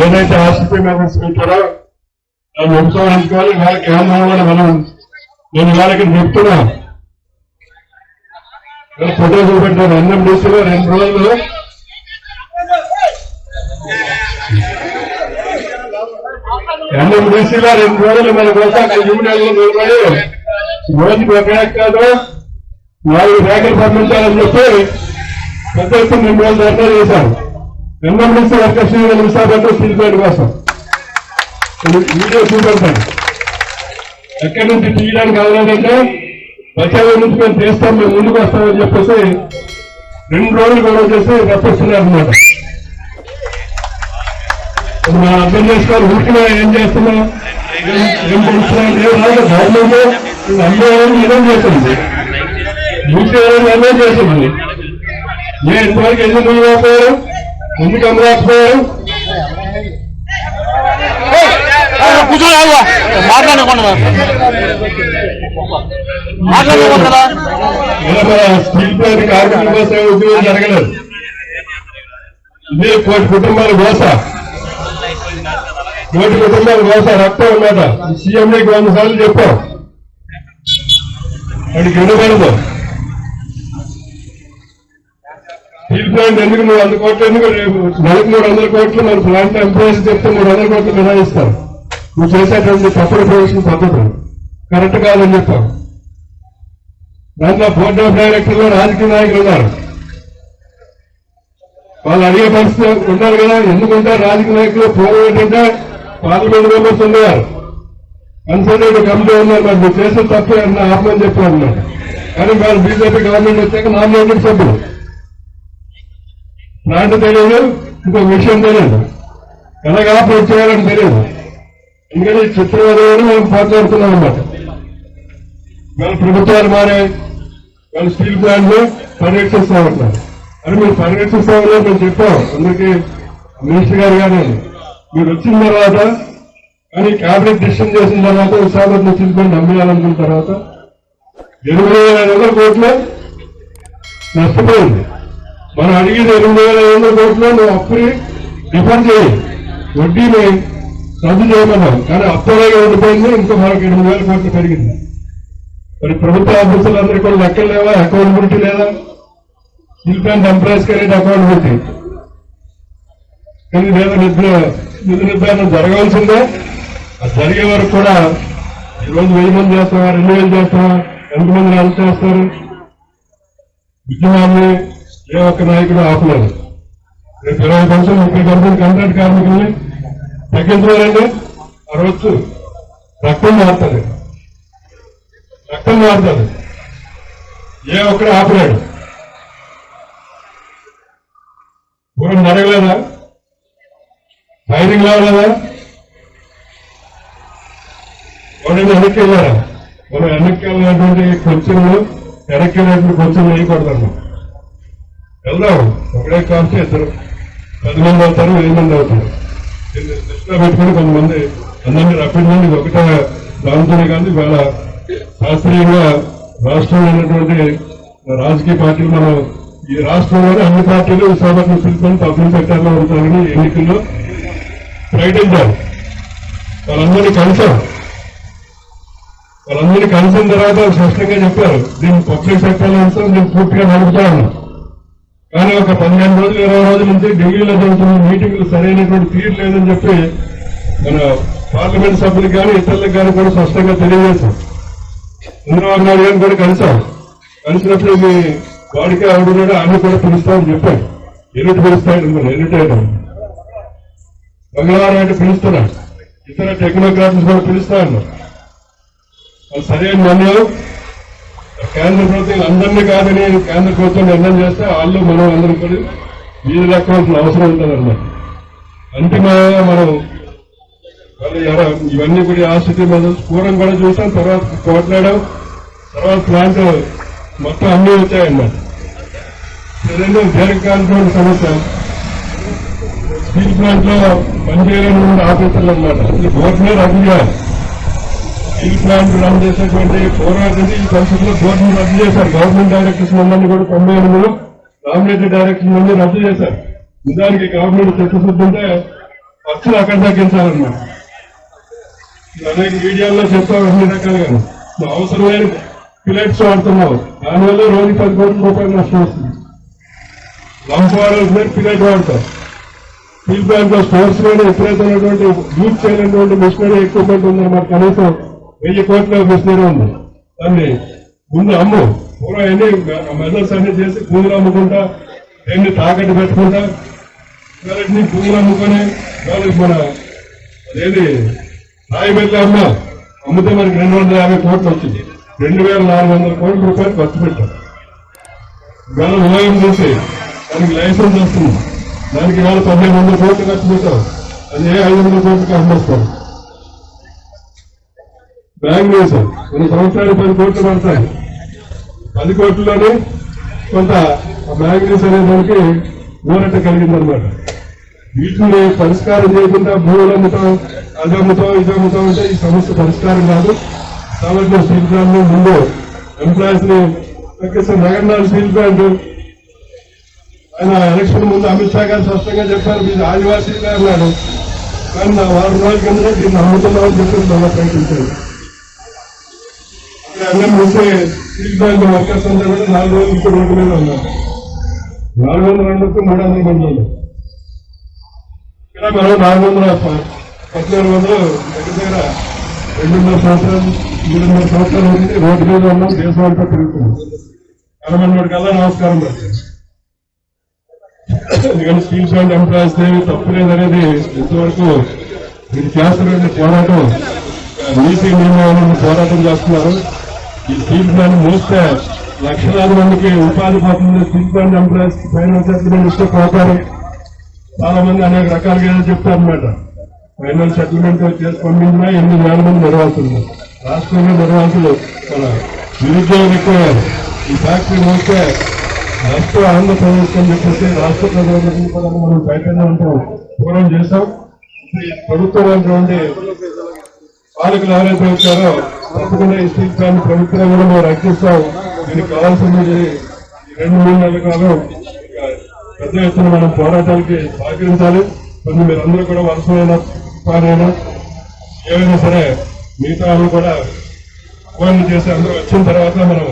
ఏదైతే RCP members పెట్టారో దాన్ని ఉపసంహరించుకోవాలి వాళ్ళ కేంద్రం కూడా మనం నేను వాళ్ళకి చెప్తున్నా. ఫోటో చూపెట్టారు ఎన్ఎండిసిలో రెండు రోజులు. ఎన్ఎండిసిలో రెండు రోజులు మన కోసం యూనియన్లు నిలబడి రోజుకి ఒక కాదు నాలుగు ర్యాకులు పంపించాలని చెప్పి పెద్ద ఎత్తున రెండు రోజులు ధర్నా చేశారు. NMDC workers union Visakhapatnam steel కోసం. వీడియో చూపెడతాను. ఎక్కడి నుంచి తీయడానికి అవ్వలేదంటే బచావు నుంచి మేము చేస్తాం మేము ముందుకు వస్తామని చెప్పేసి రెండు రోజులు గొడవ చేసి రప్పిస్తున్నారు అనమాట మా అర్థం చేసుకోవాలి ఊరికినా ఏం చేస్తున్నాం ఏం- ఏం పొడుస్తున్నాం గవర్నమెంట్ అమ్మేవాళ్ళు నిజం చేస్తుంది మూసేవాళ్ళు నిర్ణయం చేస్తుంది నేను ఇంతవరకు ఎన్ని రోజులు అమ్మలేకపోయారు ఎందుకు కూర్చొని ఆగువా మాట్లాడకుండా మాట్లాడకుండా కదా ఇలా మన స్టీల్ ప్లాంట్ కార్మికుల కోసం ఉద్యోగం జరగలేదు. ఇదే కోటి కుటుంబాల కోస. కోటి కుటుంబాల కోస రక్తం ఉన్నట సీఎం నీకు వంద సార్లు చెప్పాం. వాడికి వినబడదు స్టీల్ ప్లాంట్ ఎందుకు మూడు వంద కోట్లు ఎందుకు రేపు? నెలకు మూడు వందల కోట్లు మన ప్లాంట్ ఎంప్లాయీస్ చెప్తే మూడు వందల కోట్లు మినాయిస్తారు నువ్వు చేసేటువంటి తప్పుడు ప్రవేశం పద్ధతులు కరెక్ట్ కాదని చెప్పావు. దాంట్లో బోర్డ్ ఆఫ్ డైరెక్టర్లు రాజకీయ నాయకులు ఉన్నారు. వాళ్ళు అడిగే పరిస్థితి ఉన్నారు కదా ఎందుకుంటారు రాజకీయ నాయకులు పూర్వం ఏంటంటే పార్లమెంట్ మెంబర్స్ ఉండేవారు కన్సల్టేటివ్ కమిటీ ఉన్నారు మరి మీరు చేసే తప్పే అన్న ఆపమని చెప్పారు కానీ వాళ్ళు బీజేపీ గవర్నమెంట్ వచ్చాక నామినేటెడ్ సభ్యులు? ప్లాంట్ తెలియదు ఇంకో విషయం తెలియదు. ఎలాగ ఆపరేట్ చేయాలని తెలియదు. ఎందుకంటే చిత్రవదలని మనం పోట్లాడుతున్నాం అనమాట వాళ్ళ ప్రభుత్వాలు మారే వాళ్ళ స్టీల్ ప్లాంట్లు పరిరక్షిస్తా ఉంటారు అని మీరు పరిరక్షిస్తామని మేము చెప్పాం అందుకే మినిస్టర్ గారు కానీ మీరు వచ్చిన తర్వాత కానీ క్యాబినెట్ డిసిషన్ చేసిన తర్వాత విశాఖపట్నం స్టీల్ ప్లాంట్ అమ్మేయాలనుకున్న తర్వాత ఎనిమిది వేల ఐదు వందల కోట్లు నష్టపోయింది. మనం అడిగిన ఎనిమిది వేల ఐదు వందల కోట్లు నువ్వు అప్పుని డిఫర్ చేయి. వడ్డీని రద్దు చేయమన్నాం కానీ అప్పులాగే ఉండిపోయింది ఇంకో మనకు ఎనిమిది వేల కోట్లు పెరిగింది. మరి ప్రభుత్వ ఆఫీసులందరికీ కూడా లెక్కలు లేవా? అకౌంటబిలిటీ లేదా? Steel plant employees current accountability కానీ లేదా నిద్ర నిధి నిర్ధారణ జరగాల్సిందే. అది జరిగే వరకు కూడా ఈరోజు వెయ్యి మంది చేస్తావా? రెండు వేలు చేస్తావా? ఎంతమంది రాజు చేస్తారు? ఉద్యమాన్ని ఏ ఒక్క నాయకుడు ఆపలేదు. రేపు ఇరవై పర్సెంట్ ముప్పై పర్సెంట్ కాంట్రాక్ట్ కార్మికుల్ని తగ్గించలేరండి. ఆ రోజు రక్తం మారుతుంది. రక్తం మారుతుంది. ఏ ఒక్కడు ఆపలేడు. పూర్వం జరగలేదా ఫైరింగ్ లేవలేదా? వాళ్ళు వెనక్కి వెళ్ళారా? మనం వెనక్కి వెళ్ళినటువంటి కొంచెంలో వెనక్కి వెళ్ళినటువంటి కొంచెం వేయకూడదమ్మా వెళ్దాం ఒకడే కాల్చి ఇద్దరు. పది మంది అవుతారు వెయ్యి మంది అవుతారు. దీన్ని దృష్టిలో పెట్టుకుని కొంతమంది అందరినీ రప్పించండి ఒకటే దాంతోనే కానీ ఇవాళ శాస్త్రీయంగా రాష్ట్రంలో ఉన్నటువంటి రాజకీయ పార్టీలు మనం ఈ రాష్ట్రంలోనే అన్ని పార్టీలు విశాఖపట్నం పిలుపుని పబ్లిక్ సెక్టర్లో ఉంటారని ఎన్నికల్లో ప్రకటించారు. వాళ్ళందరినీ కలిసాం వాళ్ళందరినీ కలిసిన తర్వాత స్పష్టంగా చెప్పారు. దీన్ని పబ్లిక్ సెక్టర్లో ఉంచాం దీన్ని పూర్తిగా నడుపుతా ఉన్నాం. కానీ ఒక పదిహేను రోజులు ఇరవై రోజుల నుంచి ఢిల్లీలో జరుగుతున్న మీటింగ్లు సరైనటువంటి తీరు లేదని చెప్పి మన పార్లమెంట్ సభ్యులకు కానీ ఇతరులకు కానీ కూడా స్పష్టంగా తెలియజేశాం. చంద్రబాబు నాయుడు గారిని కూడా కలిసాం. కలిసినప్పుడు మీ వాడికి ఆవిడ కూడా ఆమె కూడా పిలుస్తామని చెప్పాడు ఎన్నిటి పిలుస్తాడు ఎన్నిటి మంగళవారం అంటే పిలుస్తున్నాడు ఇతర టెక్నోక్రాట్స్ కూడా పిలుస్తా ఉన్నా అది సరైన నిర్ణయం కేంద్ర ప్రభుత్వం అందరినీ కాదని కేంద్ర ప్రభుత్వం నిర్ణయం చేస్తే వాళ్ళు మనం అందరం కూడా వీధి లెక్కవలసిన అవసరం ఉంటుందన్నమాట. అంతిమంగా మనం ఇవన్నీ కూడా ఆసక్తి మనం పూర్వం కూడా చూసాం తర్వాత కోట్లాడాం తర్వాత ప్లాంట్ మొత్తం అన్ని వచ్చాయన్నమాట. రెండు దీర్ఘకాలికమైన సమస్య. స్టీల్ ప్లాంట్లో పనిచేయడం ఆఫీసర్లు అనమాట ఇది బోర్డునే రద్దు చేయాలి స్టీల్ ప్లాంట్ రన్ చేసేటువంటి పోరాటం ఈ పరిస్థితుల్లో బోర్డును రద్దు చేశారు. గవర్నమెంట్ డైరెక్టర్స్ మందని కూడా తొంభై ఎనిమిదిలో నామినేటెడ్ డైరెక్టర్స్ మంది రద్దు చేశారు. నిజానికి గవర్నమెంట్ చిత్తశుద్ధి ఉంటే ఖర్చులు అక్కడ తగ్గించాలన్నమాట అనేక మీడియాల్లో చెప్తాం అన్ని రకాలుగా. అవసరమైన పిలెట్స్ వాడుతున్నావు దానివల్ల రోజు పది కోట్ల రూపాయలు నష్టం వస్తుంది. లంప్ వాడాల్సిన పిలెట్ వాడతాం స్టీల్ ప్లాంట్లో స్టోర్స్ మీద ఎప్పుడైతున్నటువంటి యూజ్ చేయనటువంటి మిషనరీ ఎక్విప్మెంట్ ఉందన్నమాట. కనీసం వెయ్యి కోట్ల మిషనరీ ఉంది. దాన్ని ముందు అమ్ము. పూర్వం అన్ని మెజర్స్ అన్ని చేసి పూలు అమ్ముకుంటా ఎన్ని తాకట్టు పెట్టుకుంటా వాటిని పూజలు అమ్ముకొని వాళ్ళకి మన అదేది రాయి వెళ్ళి అమ్మా అమ్మితే మనకి రెండు వందల యాభై కోట్లు వచ్చింది. రెండు వేల నాలుగు వందల కోట్ల రూపాయలు ఖర్చు పెట్టాం. గల ఉదయం చేసి దానికి లైసెన్స్ వస్తుంది. దానికి ఇవాళ పదిహేను వందల కోట్లు ఖర్చు పెట్టాం. అది ఏ ఐదు వందల కోట్లకి అమ్మేస్తాం. బ్యాంక్ వేసాం కొన్ని సంవత్సరాలు పది కోట్లు పడతాయి. పది కోట్లలోనే కొంత మ్యాంగనీస్ అనే దానికి ఊరట కలిగిందనమాట వీటిని పరిష్కారం చేయకుండా భూములు అమ్ముతాం అది అమ్ముతాం ఇది అమ్ముతాం అంటే ఈ సమస్య పరిష్కారం కాదు. కాబట్టి స్టీల్ ప్లాంట్ ముందు ఎంప్లాయీస్ని తగ్గిస్తే నగరనాథ్ స్టీల్ ప్లాంట్. ఆయన ఎలక్షన్ ముందు అమిత్ షా గారు స్పష్టంగా చెప్పారు మీరు ఆదివాసీగా అన్నాడు. కానీ నా వారం రోజుల కింద దీన్ని అమ్ముతున్నామని చెప్పి మళ్ళీ ప్రకటించారు. ఇక్కడ అన్నం స్టీల్ ప్లాంట్ వర్కర్స్ అందరూ కూడా నాలుగు రోజులు ఇంకో రోడ్డు మీద ఉన్నారు నాలుగు వందల రెండు మూడు వందల మంది ఇక్కడ మనం నాలుగు వందల పద్నాలుగు వందలు దగ్గర దగ్గర రెండున్నర సంవత్సరాలు మూడున్నర రోడ్డు మీద ఉన్నాం దేశం అంతా తిరుగుతున్నాం నమస్కారం పెడతాం ఎందుకంటే స్టీల్ ప్లాంట్ ఎంప్లాయీస్ ఏమి తప్పు లేదనేది ఇంతవరకు మీరు చేస్తున్న పోరాటం నీతి నియమాలను పోరాటం చేస్తున్నారు. ఈ స్టీల్ ప్లాంట్ మూస్తే లక్షలాది మందికి ఉపాధి పోతుంది steel plant employees finance settlement ఇస్తే పోతారు చాలా మంది అనేక రకాలుగా ఏదో చెప్తారనమాట ఫైనల్ సెటిల్మెంట్ చేసి పంపించినా ఎనిమిది వేల మంది నిర్వాసులు రాష్ట్రంలో నిర్వాసులు మన నిరుద్యోగం ఎక్కువ ఈ ఫ్యాక్టరీ మూస్తే రాష్ట్ర ఆంధ్రప్రదేశ్ అని చెప్పేసి రాష్ట్ర ప్రజలందరికీ కూడా మనం అంటూ పూర్వం చేశాం. ప్రభుత్వం ఉన్నటువంటి పాలకులు ఎవరైతే వచ్చారో తప్పకుండా ఈ ప్రభుత్వం కూడా మేము రక్షిస్తాం. దీనికి కావాల్సింది రెండు మూడు నెలల కాలం పెద్ద ఎత్తున మనం పోరాటాలకి సహకరించాలి. కొంచెం మీరందరూ కూడా వరుసమైన పాలైనా ఏమైనా సరే మిగతా వాళ్ళు కూడా ఫోన్లు చేసి అందరూ వచ్చిన తర్వాత మనం